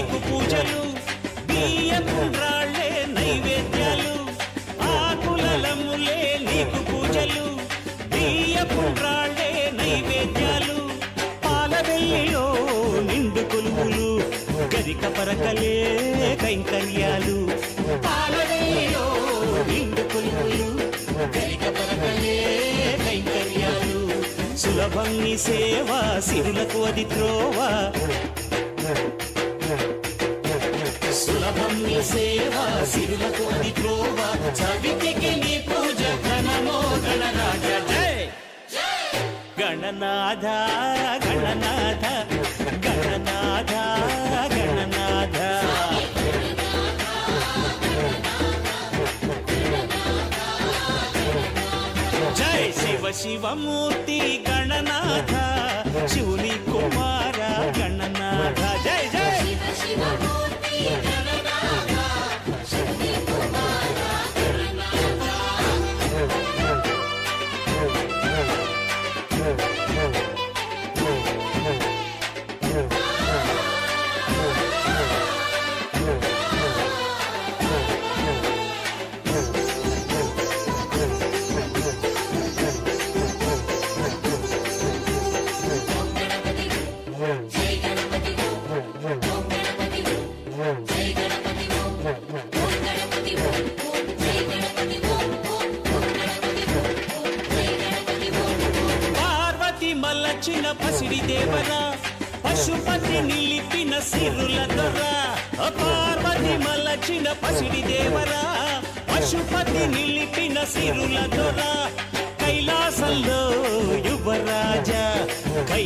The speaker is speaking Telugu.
నీకు పూజలు బియ్యపుండ్రాళ్ళే నైవేద్యాలు ఆకులలములే నీకు పూజలు బియ్యపుండ్రాళ్ళే నైవేద్యాలు పాలవెల్లిలో నిండు కొలువులు గరిక పరకలే కైంకర్యాలు. పాలవెల్లిలో నిండు కొలువులు గరిక పరకలే కైంకర్యాలు. సులభం నీ సేవ సిరులకు అది త్రోవ. సులభం సేవ సిరులకు అది త్రోవ చవితికి నీ పూజ ఘనమో గణనాథ. జై! గణనాథ గణనాథ గణనాథ గణనాథ. జై శివ శివమూర్తి గణనాథ శివుని కుమార గణనాథ మల్లచిన పసిడి దేవరా పశుపతి నిలిపిన సిరుల దొర పార్వతి మల్లచిన పసిడి దేవరా పశుపతి నిలిపిన సిరుల దొర కైలాసంలో యువరాజా కై